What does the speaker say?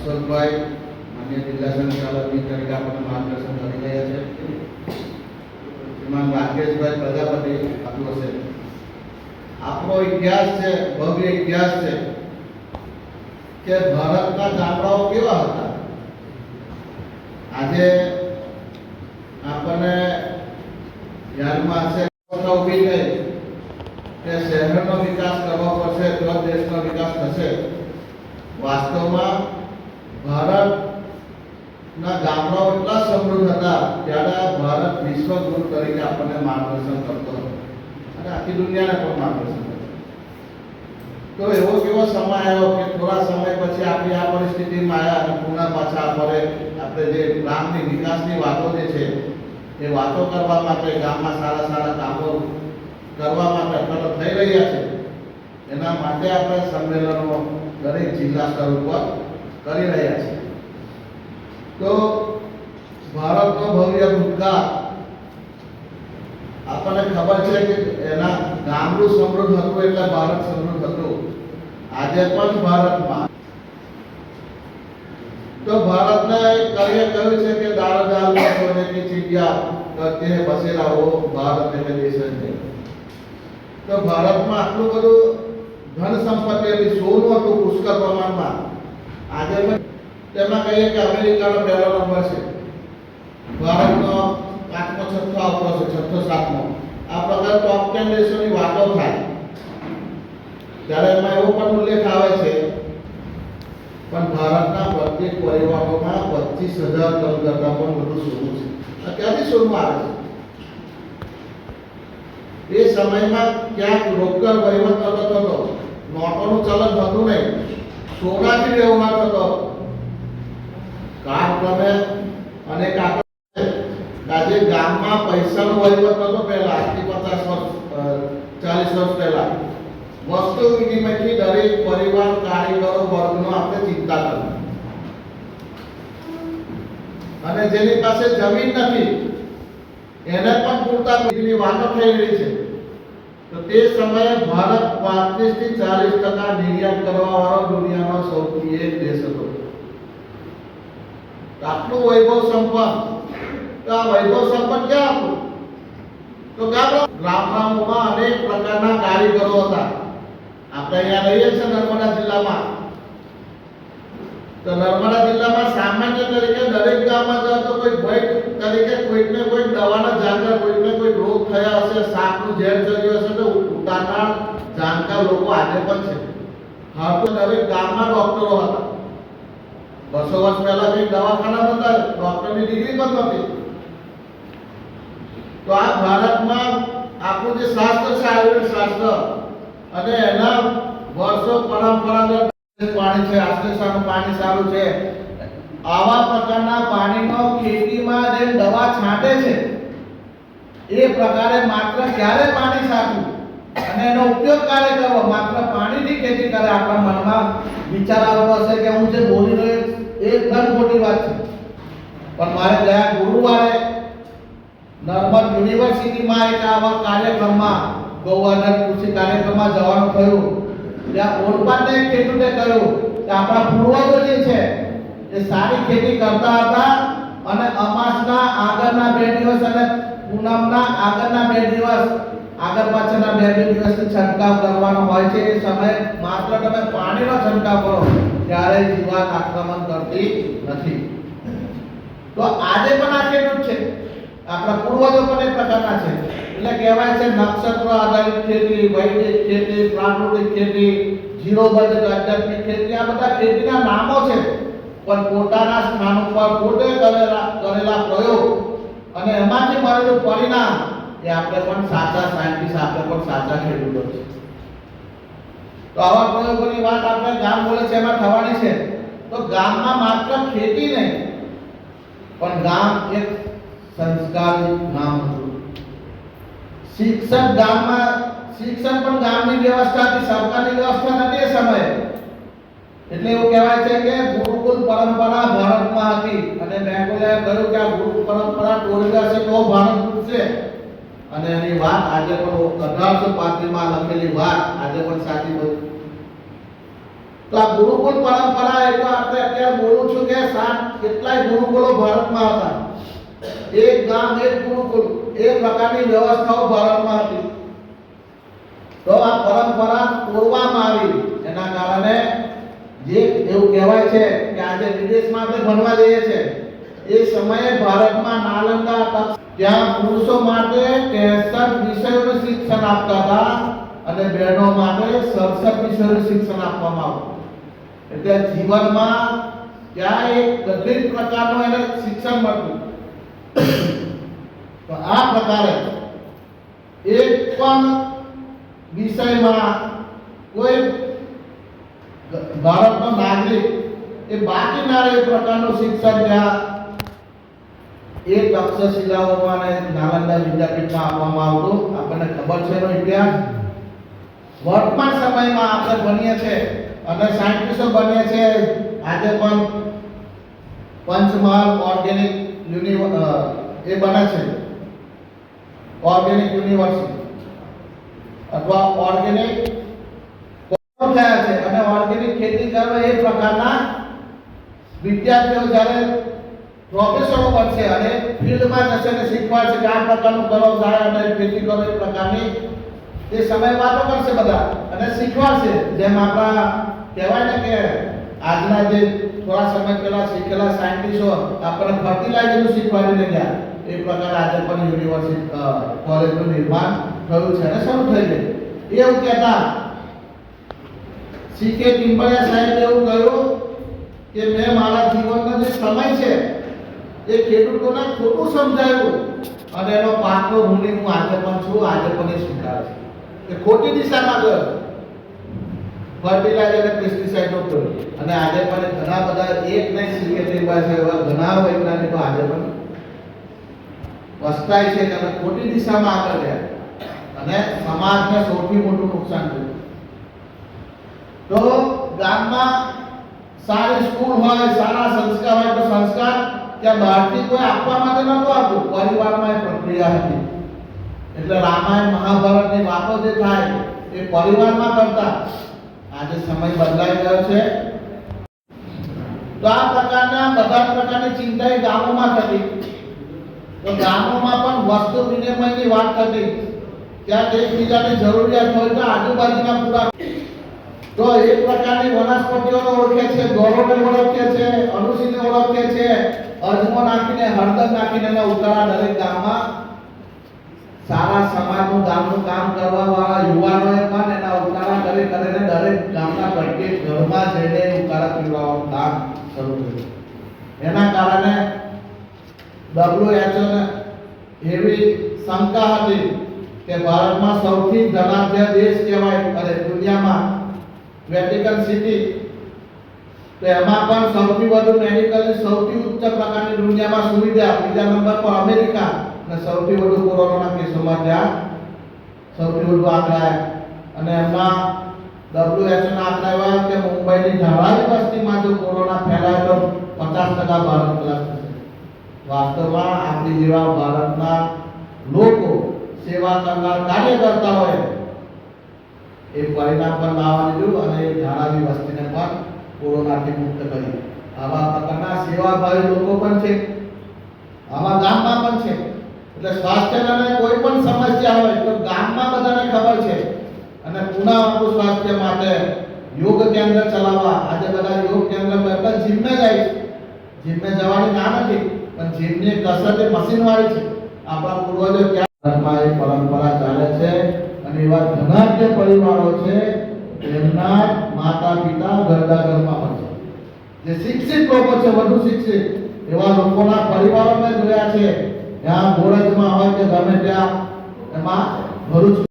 અશોકભાઈ માન્ય જિલ્લા સંચાલકની તરીકે આપણને માર્ગદર્શન કરી રહ્યા છે. શ્રીમાન રાકેશભાઈ પ્રજાપતિ આપણો છે આપણો ઇતિહાસ છે, ભવ્ય ઇતિહાસ છે કે ભારતના ગામડાઓ કેવા હતા? આજે આપણને ધ્યાનમાં છે ઊભી થઈ. કે શહેરનો વિકાસ કરવો પડશે, તો દેશનો વિકાસ થશે. વાસ્તવમાં ભારતના ગામડાઓ એટલા સમૃદ્ધ હતા ત્યારે ભારત વિશ્વગુરુ તરીકે આપણને માર્ગદર્શન કરતો હતો. અને આખી દુનિયાને પણ માર્ગદર્શન કરતો તો એવો કેવો સમય આવ્યો કે થોડા સમય પછી આપણી આ પરિસ્થિતિમાં આવ્યા અને પુનઃ પાછા આપણે આપણે જે ગ્રામની વિકાસની વાતો જે છે, એ વાતો કરવા માટે ગામમાં સારા સારા કામો કરવા માટે અટલો થઈ રહ્યા છે. એના માટે આપણે સંમેલનો દરેક જિલ્લા સ્તર ઉપર કરી રહ્યા છીએ તો ભારતનો ભવ્ય ભૂતકાળ આપણને ખબર છે કે એના ગામનું સમૃદ્ધ હતું એટલે ભારત સમૃદ્ધ હતું આજે પણ ભારતમાં તો ભારતને કવિએ કહ્યું છે કે દાર દાર લોકોને કે ચીડિયા કરતે હે બસેલા હો ભારત ને દેશ છે તો ભારતમાં આટલું બધું ધન સંપત્તિ સોનું હતું પુષ્કળ પ્રમાણમાં આજે તેમાં કહીએ કે અમેરિકાનો પહેલો નંબર છે. ભારતનો પાંચમો, છઠ્ઠો આવતો છે છઠ્ઠો, સાતમો. આ પ્રકાર ટોપ ટેન દેશોની વાતો થાય. ત્યારે એમાં એવો પણ ઉલ્લેખ આવે છે, પણ ભારતના પ્રત્યેક પરિવારોમાં પચીસ હજાર ટન કરતાં પણ વધુ સોનું છે. આ ક્યાંથી સોનું આવે છે. એ સમયમાં ક્યાંક રોકડ વહીવટ નતો થતો નોટોનું ચલણ હતું નહીં. સોનાથી વ્યવહાર થતો કાળક્રમે અને આપણે આજે ગામમાં પૈસાનો વહીવટ નતો પહેલા, આજથી પચાસ વર્ષ ચાલીસ વર્ષ પહેલા. વસ્તુ વિનિમયથી દરેક પરિવાર, કારીગરો, વર્ગનો આપણે ચિંતા કરવી. અને જેની પાસે જમીન નથી, એને પણ પૂરતા વીજળી વાતો થઈ રહી છે. તો તે સમયે ભારત પાંત્રીસથી ચાલીસ ટકા નિર્યાત કરવા વાળો દુનિયાનો સૌથી એક દેશ હતો. આટલું વૈભવ સંપન્ન, તો આ વૈભવ સંપન્ન ક્યાં હતું? તો ગામડા ગામડાઓમાં અનેક પ્રકારના કારીગરો હતા. આપણે અહીંયા રહીએ છીએ નર્મદા જિલ્લામાં. તો નર્મદા જિલ્લામાં સામાન્ય તરીકે દરેક ગામમાં જાઓ તો કોઈ ભય તરીકે કોઈકને કોઈ દવાના જાણકાર કોઈકને કોઈ રોગ થયા હશે, સાપનું ઝેર ચડ્યું હશે તો ઉતારના જાણકાર લોકો આજે પણ છે. હા તો દરેક ગામમાં ડોક્ટરો હતા. બસો વર્ષ પહેલા કઈ દવાખાના હતા ડોક્ટરની ડિગ્રી પણ નથી તો આ ભારતમાં આપણું જે શાસ્ત્ર છે, આયુર્વેદ શાસ્ત્ર, અને એના વર્ષો પરંપરાગત પાણી છે, આશ્લેષાનું પાણી સારું છે આવા પ્રકારના પાણીનો ખેતીમાં જે દવા છાંટે છે, એ પ્રકારે માત્ર ક્યારે પાણી છાંટવું? અને એનો ઉપયોગ ક્યારે કરવો? માત્ર પાણીની ખેતી કરે. આપણા મનમાં વિચાર આવતો હશે કે હું જે બોલી રહ્યો એ એકદમ ખોટી વાત છે. પણ મારે ગયા ગુરુવારે નર્મદ યુનિવર્સિટીમાં એક આવા કાર્યક્રમમાં ગૌવર્ધન કૃષિ કાર્યક્રમમાં જવાનું થયું. ત્યાં ઓરપાને ખેડૂતે કહ્યું કે આપણા પૂર્વજો જે છે એ સારી ખેતી કરતા હતા અને અમાસના આગળના બે દિવસ અને પૂનમના આગળના બે દિવસ, આગળ પાછળના બે બે દિવસ છંટકાવ કરવાનો હોય છે. એ સમયે માત્ર તમે પાણીનો છંટકાવ કરો ત્યારે જીવાત આક્રમણ કરતી નથી. તો આજે પણ આ ખેડૂત છે. આપણા પૂર્વજો પણ એ પ્રકારના છે. એટલે કહેવાય છે નક્ષત્ર આધારિત ખેતી, વૈદિક ખેતી, પ્રાકૃતિક ખેતી જીરો બજેટ આધ્યાત્મિક ખેતી, આ બધા ખેતીના નામો છે. પણ પોતાના સ્થાન ઉપર પોતે કરેલા કરેલા પ્રયોગ અને એમાંથી મળેલું પરિણામ એ આપણે પણ સાચા સાયન્ટિસ્ટ આપણે પણ સાચા ખેડૂતો છે. તો આવા પ્રયોગોની વાત આપણે ગામ બોલે છે, એમાં થવાની છે. તો ગામમાં માત્ર ખેતી નહીં, પણ ગામ એક સંસ્કારી ગામ હતું. શિક્ષણ ગામમાં શિક્ષણ પણ ગામની વ્યવસ્થા હતી સરકારની વ્યવસ્થા નથી એ સમયે. એટલે એવું કહેવાય છે કે પરંપરા ભારતમાં હતી અને મેંગોલે કહ્યું કે આ ગુરુ પરંપરા તોડી જશે તો ભારત તૂટશે અને એની વાત આજે પણ અઢારસો પાંત્રીસમાં લખેલી વાત આજે પણ સાચી બની. તો આ ગુરુકુળ પરંપરા એ તો આપણે અત્યારે બોલું છું કે સાત કેટલાય ગુરુકુળો ભારતમાં હતા. એક ગામ, એક ગુરુકુળ, એ પ્રકારની વ્યવસ્થાઓ ભારતમાં હતી. તો આ પરંપરા તોડવામાં આવી. એના કારણે જે એવું કહેવાય છે આજે વિદેશમાં આપણે ભણવા જઈએ છે. એ સમયે ભારતમાં નાલંદા હતા. ત્યાં પુરુષો માટે 63 વિષયોનું શિક્ષણ આપતા હતા અને બહેનો માટે 67 વિષયોનું શિક્ષણ આપવામાં આવતું. એટલે જીવનમાં ત્યાં એક બધી પ્રકારનું એને શિક્ષણ મળતું. તો આ પ્રકારે એક પણ વિષયમાં કોઈ ભારતનો નાગરિક એ બાકી ના એ પ્રકારનું શિક્ષણ જ્યાં એ તક્ષશિલાઓમાં અને નાલંદા વિદ્યાપીઠમાં આપવામાં આવતું, આપણને ખબર છે એનો ઇતિહાસ. વર્તમાન સમયમાં આપણે ભણીએ છે અને સાયન્ટિસ્ટો બનીએ છે. આજે પણ પંચમહાલ ઓર્ગેનિક યુનિ એ બને છે. ઓર્ગેનિક યુનિવર્સિટી અથવા ઓર્ગેનિક થયા છે અને ઓર્ગેનિક ખેતી કરવા એ પ્રકારના વિદ્યાર્થીઓ જ્યારે પ્રોફેસરો બનશે અને ફિલ્ડમાં જશે ને શીખવાડશે કે આ પ્રકારનું કરો થાય અને ખેતી કરો એ પ્રકારની એ સમય વાતો કરશે બધા અને શીખવાડશે. જેમ આપણા કહેવાય ને કે આજના જે થોડા સમય પહેલા શીખેલા સાયન્ટિસ્ટો આપણને ફર્ટિલાઇઝરનું શીખવાડીને ગયા. એ પ્રકારે આજે પણ યુનિવર્સિટી કોલેજનું નિર્માણ થયું છે અને શરૂ થઈ ગયું. એવું કહેતા સીકે પિંપળિયા સાહેબ એવું કહ્યું કે મેં મારા જીવનનો જે સમય છે, એ ખેડૂતોને ખોટું સમજાયું. અને એનો પાકનો ઋણી હું આજે પણ છું, આજે પણ એ સ્વીકાર છે. એ ખોટી દિશામાં ગયો ફર્ટિલાઇઝર અને પેસ્ટિસાઇડનો ઉપયોગ. અને આજે પણ ઘણા બધા એક નહીં સીકે પાસે એવા ઘણા વૈજ્ઞાનિકો આજે પણ વસ્તાય છે કે ખોટી દિશામાં આગળ ગયા. અને સમાજને સૌથી મોટું નુકસાન થયું. તો ગામમાં સારી સ્કૂલ હોય, સારા સંસ્કાર હોય, તો સંસ્કાર ત્યાં બહારથી કોઈ આપવા માટે નહોતું આપતું પરિવારમાં એ પ્રક્રિયા હતી. એટલે રામાયણ મહાભારતની વાતો જે થાય, એ પરિવારમાં કરતા. આજે સમય બદલાઈ ગયો છે. તો આ પ્રકારના, બધા પ્રકારની ચિંતા એ ગામોમાં થતી. તો ગામોમાં પણ વસ્તુ વિનિમયની વાત થતી. ત્યાં એકબીજાની જરૂરિયાત હોય તો આજુબાજુના પૂરા તો એક પ્રકારની વનસ્પતિઓને ઓળખે છે, ગોરોને ઓળખે છે, અનુસીને ઓળખે છે, અજમો નાખીને, હળદર નાખીને એના ઉતારા દરેક ગામમાં સારા સમાજનું ગામનું કામ કરવા વાળા યુવાનોએ પણ એના ઉતારા કરી કરીને દરેક ગામના પ્રત્યેક ઘરમાં જઈને ઉતારા પીવડાવવાનું કામ શરૂ કર્યું. એના કારણે WHO ને એવી શંકા હતી કે ભારતમાં સૌથી ધનાઢ્ય દેશ કહેવાય અને દુનિયામાં વેટિકન સિટી તો એમાં પણ સૌથી વધુ મેડિકલની સૌથી ઉચ્ચ પ્રકારની દુનિયામાં સુવિધા, બીજા નંબર પર અમેરિકા. અને સૌથી વધુ કોરોનાના કેસોમાં ત્યાં સૌથી વધુ આંકડા અને એમાં WHO ના આંકડા એવા કે મુંબઈની ધારાવી વસ્તીમાં જો કોરોના ફેલાય તો પચાસ ટકા ભારત પ્લસ થશે. વાસ્તવમાં આપણી જેવા ભારતના લોકો સેવા કરનાર કાર્ય કરતા હોય એ પરિણામ પણ લાવવા દીધું અને ધારાવી વસ્તીને પણ કોરોનાથી મુક્ત કરી આવા પ્રકારના સેવાભાવી લોકો પણ છે. આવા ગામમાં પણ છે. એટલે સ્વાસ્થ્યને કોઈ પણ સમસ્યા હોય તો ગામમાં બધાને ખબર છે. અને પુનઃ આપણું સ્વાસ્થ્ય માટે યોગ કેન્દ્ર ચલાવવા. આજે બધા યોગ કેન્દ્ર બધા જીમને જાય છે. જીમને જવાની ના નથી, પણ જીમની કસરત મશીન વાળી છે. આપણા પૂર્વજો ક્યાં ભારતમાં એ પરંપરા ચાલે છે અને એવા ઘણા જે પરિવારો છે, એમના માતા પિતા પણ છે. જે શિક્ષિત લોકો છે, વધુ શિક્ષિત, એવા લોકોના પરિવારો મેં જોયા છે. ત્યાં ગોરજમાં હોય કે ગમે ત્યાં એમાં ભરૂચ